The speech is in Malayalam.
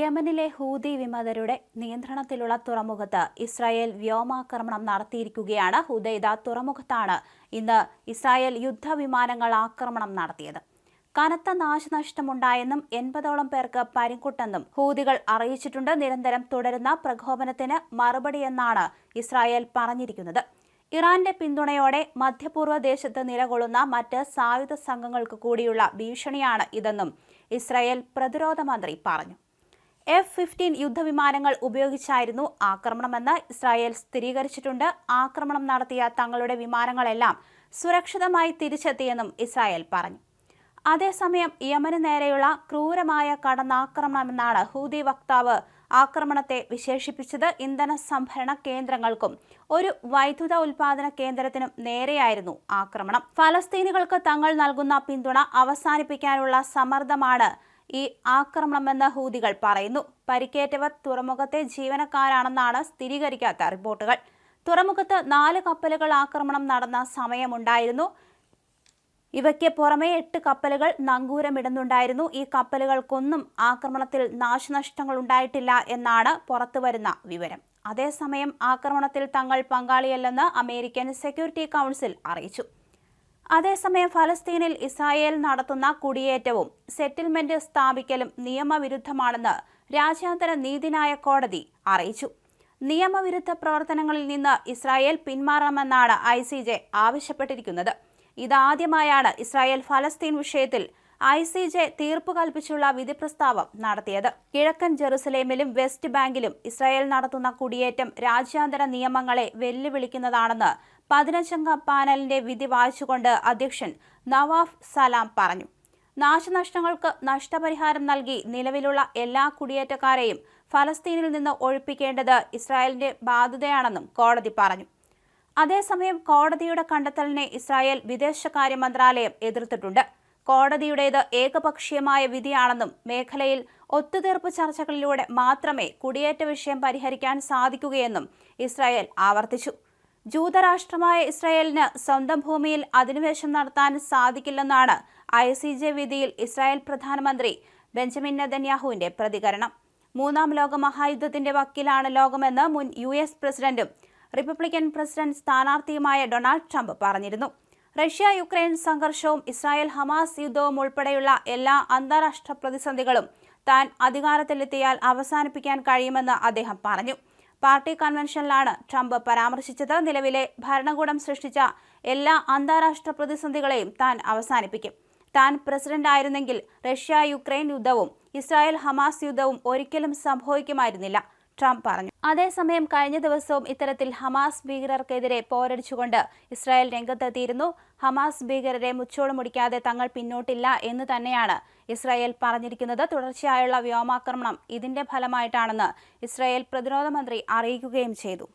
യമനിലെ ഹൂതി വിമതരുടെ നിയന്ത്രണത്തിലുള്ള തുറമുഖത്ത് ഇസ്രായേൽ വ്യോമാക്രമണം നടത്തിയിരിക്കുകയാണ്. ഹുദൈദ തുറമുഖത്താണ്. ഇന്ന് ഇസ്രായേൽ യുദ്ധവിമാനങ്ങൾ ആക്രമണം നടത്തിയത്. കനത്ത നാശനഷ്ടമുണ്ടായെന്നും എൺപതോളം പേർക്ക് പരിക്കുട്ടെന്നും ഹൂതികൾ അറിയിച്ചിട്ടുണ്ട്. നിരന്തരം തുടരുന്ന പ്രകോപനത്തിന് മറുപടിയെന്നാണ് ഇസ്രായേൽ പറഞ്ഞിരിക്കുന്നത്. ഇറാന്റെ പിന്തുണയോടെ മധ്യപൂർവ ദേശത്ത് നിലകൊള്ളുന്ന മറ്റ് സായുധ സംഘങ്ങൾക്ക് കൂടിയുള്ള ഭീഷണിയാണ് ഇതെന്നും ഇസ്രായേൽ പ്രതിരോധ മന്ത്രി പറഞ്ഞു. എഫ് ഫിഫ്റ്റീൻ യുദ്ധവിമാനങ്ങൾ ഉപയോഗിച്ചായിരുന്നു ആക്രമണമെന്ന് ഇസ്രായേൽ സ്ഥിരീകരിച്ചിട്ടുണ്ട്. ആക്രമണം നടത്തിയ തങ്ങളുടെ വിമാനങ്ങളെല്ലാം സുരക്ഷിതമായി തിരിച്ചെത്തിയെന്നും ഇസ്രായേൽ പറഞ്ഞു. അതേസമയം യമന് നേരെയുള്ള ക്രൂരമായ കടന്നാക്രമണമെന്നാണ് ഹൂതി വക്താവ് ആക്രമണത്തെ വിശേഷിപ്പിച്ചത്. ഇന്ധന സംഭരണ കേന്ദ്രങ്ങൾക്കും ഒരു വൈദ്യുത ഉൽപാദന കേന്ദ്രത്തിനും നേരെയായിരുന്നു ആക്രമണം. ഫലസ്തീനികൾക്ക് തങ്ങൾ നൽകുന്ന പിന്തുണ അവസാനിപ്പിക്കാനുള്ള സമ്മർദ്ദമാണ് ഈ ആക്രമണമെന്ന് ഹൂതികൾ പറയുന്നു. പരിക്കേറ്റവർ തുറമുഖത്തെ ജീവനക്കാരാണെന്നാണ് സ്ഥിരീകരിക്കാത്ത റിപ്പോർട്ടുകൾ. തുറമുഖത്ത് നാല് കപ്പലുകൾ ആക്രമണം നടന്ന സമയമുണ്ടായിരുന്നു. ഇവയ്ക്ക് പുറമെ എട്ട് കപ്പലുകൾ നങ്കൂരമിടുന്നുണ്ടായിരുന്നു. ഈ കപ്പലുകൾക്കൊന്നും ആക്രമണത്തിൽ നാശനഷ്ടങ്ങൾ ഉണ്ടായിട്ടില്ല എന്നാണ് പുറത്തുവരുന്ന വിവരം. അതേസമയം ആക്രമണത്തിൽ തങ്ങൾ പങ്കാളിയല്ലെന്ന് അമേരിക്കൻ സെക്യൂരിറ്റി കൗൺസിൽ അറിയിച്ചു. അതേസമയം ഫലസ്തീനിൽ ഇസ്രായേൽ നടത്തുന്ന കുടിയേറ്റവും സെറ്റിൽമെന്റ് സ്ഥാപിക്കലും നിയമവിരുദ്ധമാണെന്ന് രാജ്യാന്തര നീതിന്യായ കോടതി അറിയിച്ചു. നിയമവിരുദ്ധ പ്രവർത്തനങ്ങളിൽ നിന്ന് ഇസ്രായേൽ പിന്മാറണമെന്നാണ് ഐ ആവശ്യപ്പെട്ടിരിക്കുന്നത്. ഇതാദ്യമായാണ് ഇസ്രായേൽ ഫലസ്തീൻ വിഷയത്തിൽ ഐ സി ജെ തീർപ്പ് കൽപ്പിച്ചുള്ള വിധി പ്രസ്താവം നടത്തിയത്. കിഴക്കൻ ജെറുസലേമിലും വെസ്റ്റ് ബാങ്കിലും ഇസ്രായേൽ നടത്തുന്ന കുടിയേറ്റം രാജ്യാന്തര നിയമങ്ങളെ വെല്ലുവിളിക്കുന്നതാണെന്ന് പതിനഞ്ചംഗ പാനലിന്റെ വിധി വായിച്ചുകൊണ്ട് അധ്യക്ഷൻ നവാഫ് സലാം പറഞ്ഞു. നാശനഷ്ടങ്ങൾക്ക് നഷ്ടപരിഹാരം നൽകി നിലവിലുള്ള എല്ലാ കുടിയേറ്റക്കാരെയും ഫലസ്തീനിൽ നിന്ന് ഒഴിപ്പിക്കേണ്ടത് ഇസ്രായേലിന്റെ ബാധ്യതയാണെന്നും കോടതി പറഞ്ഞു. അതേസമയം കോടതിയുടെ കണ്ടെത്തലിനെ ഇസ്രായേൽ വിദേശകാര്യ മന്ത്രാലയം എതിർത്തിട്ടുണ്ട്. കോടതിയുടേത് ഏകപക്ഷീയമായ വിധിയാണെന്നും മേഖലയിൽ ഒത്തുതീർപ്പ് ചർച്ചകളിലൂടെ മാത്രമേ കുടിയേറ്റ വിഷയം പരിഹരിക്കാൻ സാധിക്കുകയെന്നും ഇസ്രായേൽ ആവർത്തിച്ചു. ജൂതരാഷ്ട്രമായ ഇസ്രായേലിന് സ്വന്തം ഭൂമിയിൽ അധിനിവേശം നടത്താൻ സാധിക്കില്ലെന്നാണ് ഐ സി ജെ വിധിയിൽ ഇസ്രായേൽ പ്രധാനമന്ത്രി ബെഞ്ചമിൻ നെതന്യാഹുവിന്റെ പ്രതികരണം. മൂന്നാം ലോക മഹായുദ്ധത്തിന്റെ വക്കീലാണ് ലോകമെന്ന് മുൻ യു എസ് പ്രസിഡന്റും റിപ്പബ്ലിക്കൻ പ്രസിഡന്റ് സ്ഥാനാർത്ഥിയുമായ ഡൊണാൾഡ് ട്രംപ് പറഞ്ഞിരുന്നു. റഷ്യ യുക്രൈൻ സംഘർഷവും ഇസ്രായേൽ ഹമാസ് യുദ്ധവും ഉൾപ്പെടെയുള്ള എല്ലാ അന്താരാഷ്ട്ര പ്രതിസന്ധികളും താൻ അധികാരത്തിലെത്തിയാൽ അവസാനിപ്പിക്കാൻ കഴിയുമെന്ന് അദ്ദേഹം പറഞ്ഞു. പാർട്ടി കൺവെൻഷനിലാണ് ട്രംപ് പരാമർശിച്ചത്. നിലവിലെ ഭരണകൂടം സൃഷ്ടിച്ച എല്ലാ അന്താരാഷ്ട്ര പ്രതിസന്ധികളെയും താൻ അവസാനിപ്പിക്കും. താൻ പ്രസിഡന്റ് ആയിരുന്നെങ്കിൽ റഷ്യ യുക്രൈൻ യുദ്ധവും ഇസ്രായേൽ ഹമാസ് യുദ്ധവും ഒരിക്കലും സംഭവിക്കുമായിരുന്നില്ല. ട്രംപ് പറഞ്ഞു. അതേസമയം കഴിഞ്ഞ ദിവസവും ഇത്തരത്തിൽ ഹമാസ് ഭീകരർക്കെതിരെ പോരടിച്ചുകൊണ്ട് ഇസ്രായേൽ രംഗത്തെത്തിയിരുന്നു. ഹമാസ് ഭീകരരെ മുച്ചോട് മുടിക്കാതെ തങ്ങൾ പിന്നോട്ടില്ല എന്ന് തന്നെയാണ് ഇസ്രായേൽ പറഞ്ഞിരിക്കുന്നത്. തുടർച്ചയായുള്ള വ്യോമാക്രമണം ഇതിന്റെ ഫലമായിട്ടാണെന്ന് ഇസ്രായേൽ പ്രതിരോധ മന്ത്രി അറിയിക്കുകയും ചെയ്തു.